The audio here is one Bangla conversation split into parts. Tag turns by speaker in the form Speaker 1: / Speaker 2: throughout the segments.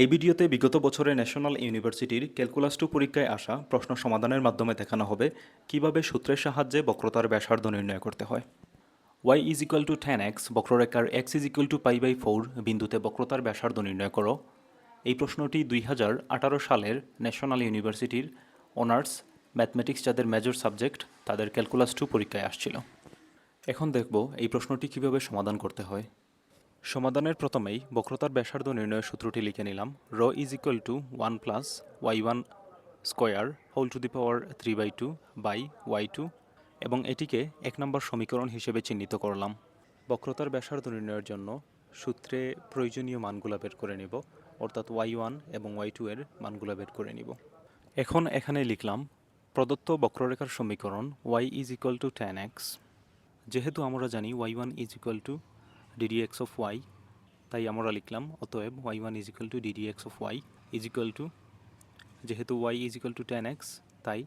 Speaker 1: এই ভিডিওতে বিগত বছরে ন্যাশনাল ইউনিভার্সিটির ক্যালকুলাস টু পরীক্ষায় আসা প্রশ্ন সমাধানের মাধ্যমে দেখানো হবে কীভাবে সূত্রের সাহায্যে বক্রতার ব্যাসার্ধ নির্ণয় করতে হয়। Y is equal to tan x বক্ররেখার x is equal to pi by four বিন্দুতে বক্রতার ব্যাসার্ধ নির্ণয় করো। এই প্রশ্নটি দুই হাজার আঠারো সালের ন্যাশনাল ইউনিভার্সিটির অনার্স ম্যাথমেটিক্স যাদের মেজর সাবজেক্ট তাদের ক্যালকুলাস টু পরীক্ষায় আসছিল। এখন দেখব এই প্রশ্নটি কীভাবে সমাধান করতে হয়। সমাধানের প্রথমেই বক্রতার ব্যাসার্ধ নির্ণয়ের সূত্রটি লিখে নিলাম। R is equal to one plus y one square whole to the power three by two by y two এবং এটিকে এক নম্বর সমীকরণ হিসেবে চিহ্নিত করলাম। বক্রতার ব্যাসার্ধ নির্ণয়ের জন্য সূত্রে প্রয়োজনীয় মানগুলো বের করে নিব, অর্থাৎ ওয়াই ওয়ান এবং ওয়াই টু এর মানগুলো বের করে নিব। এখন এখানে লিখলাম, প্রদত্ত বক্ররেখার সমীকরণ y is equal to tan x. যেহেতু আমরা জানি y one is equal to d d x of y তাই আমরা লিখলাম, অতএব y one is equal to d d x of y is equal to যেহেতু y is equal to tan x তাই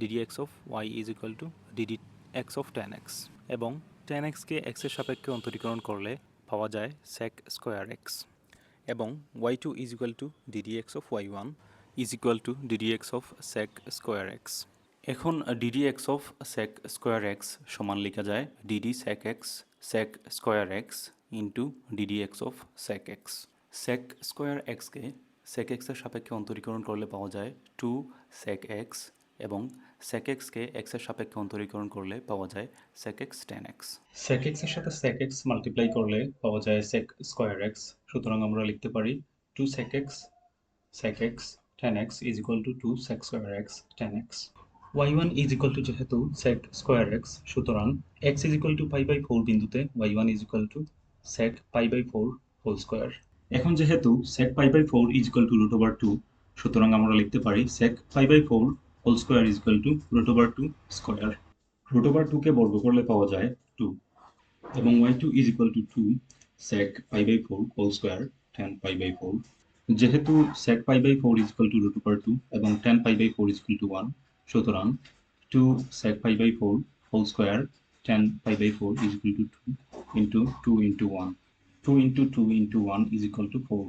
Speaker 1: d d x of y is equal to d d x of tan x এবং টেন এক্সকে এক্সের সাপেক্ষে অন্তরীকরণ করলে পাওয়া যায় সেক স্কোয়ার এক্স এবং y two is equal to d d x of y one is equal to d d x of sec square x এখন d d x of sec square x সমান লেখা যায় d d sec x sec square x into d d x of sec x sec square এক্সকে সেক এক্সের সাপেক্ষে অন্তরীকরণ করলে পাওয়া যায় টু সেক এক্স এবং সেক এক্সকে এক্সের সাপেক্ষে অন্তরীকরণ করলে পাওয়া যায় sec x tan x sec এক্সের সাথে সেক এক্স মাল্টিপ্লাই করলে পাওয়া যায় সেক স্কোয়ার এক্স সুতরাং আমরা লিখতে পারি two sec x sec x tan x is equal to 2 sec square x tan x y1 is equal to যেহেতু sec square x, সুতরাং x is equal to pi by 4 বিন্দুতে y1 is equal to sec pi by 4 whole square এখন যেহেতু sec pi by 4 is equal to root over 2 সুতরাং আমরা লিখতে পারি sec pi by 4 whole square is equal to root over 2 square root over 2 কে বর্গ করলে পাওয়া যায় 2 এবং y2 is equal to 2 sec pi by 4 whole square tan pi by 4 যেহেতু sec pi by 4 is equal to root over 2 এবং tan pi by 4 is equal to 1 সুতরাং 2 sec pi by 4 whole square tan pi by 4 is equal to 2 into 2 into 1 2 into 2 into 1 is equal to 4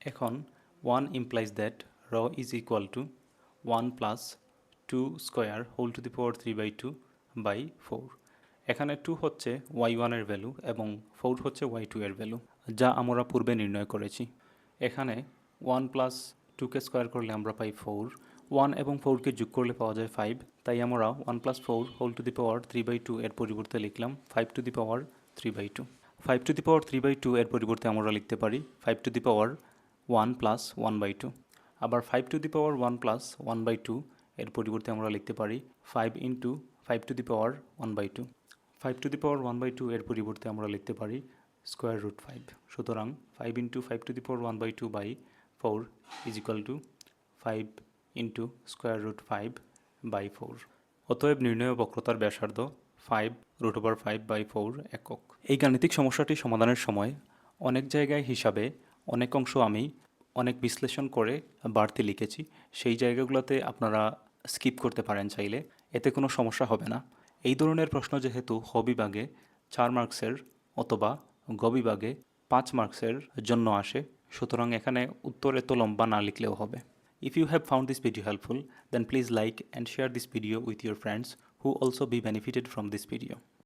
Speaker 1: এখন 1 implies that rho is equal to 1 plus 2 square whole to the power 3 by 2 by 4 এখানে 2 হচ্ছে y1 এর ভ্যালু এবং 4 হচ্ছে y2 এর ভ্যালু যা আমরা পূর্বে নির্ণয় করেছি। এখানে ওয়ান প্লাস টুকে স্কোয়ার করলে আমরা পাই ফোর ওয়ান এবং ফোরকে যোগ করলে পাওয়া যায় ফাইভ তাই আমরা one plus four whole to the power three by two এর পরিবর্তে লিখলাম five to the power three by two five to the power three by two এর পরিবর্তে আমরা লিখতে পারি five to the power one plus one by two আবার five to the power one plus one by two এর পরিবর্তে আমরা লিখতে পারি five into five to the power one by two five to the power one by two এর পরিবর্তে আমরা লিখতে পারি স্কোয়ার রুট ফাইভ সুতরাং five into five to the power one by two by four is equal to five into square root five by four অতএব নির্ণয় বক্রতার ব্যাসার্ধ five root over five by four একক। এই গাণিতিক সমস্যাটি সমাধানের সময় অনেক জায়গায় হিসাবে অনেক অংশ আমি অনেক বিশ্লেষণ করে বাড়তি লিখেছি। সেই জায়গাগুলোতে আপনারা স্কিপ করতে পারেন চাইলে। এতে কোনো সমস্যা হবে না। এই ধরনের প্রশ্ন যেহেতু হ চার মার্কসের অথবা গ পাঁচ মার্কসের জন্য আসে, সুতরাং এখানে উত্তর এত লম্বা না লিখলেও হবে। If you have found this video helpful then please like and share this video with your friends who also be benefited from this video.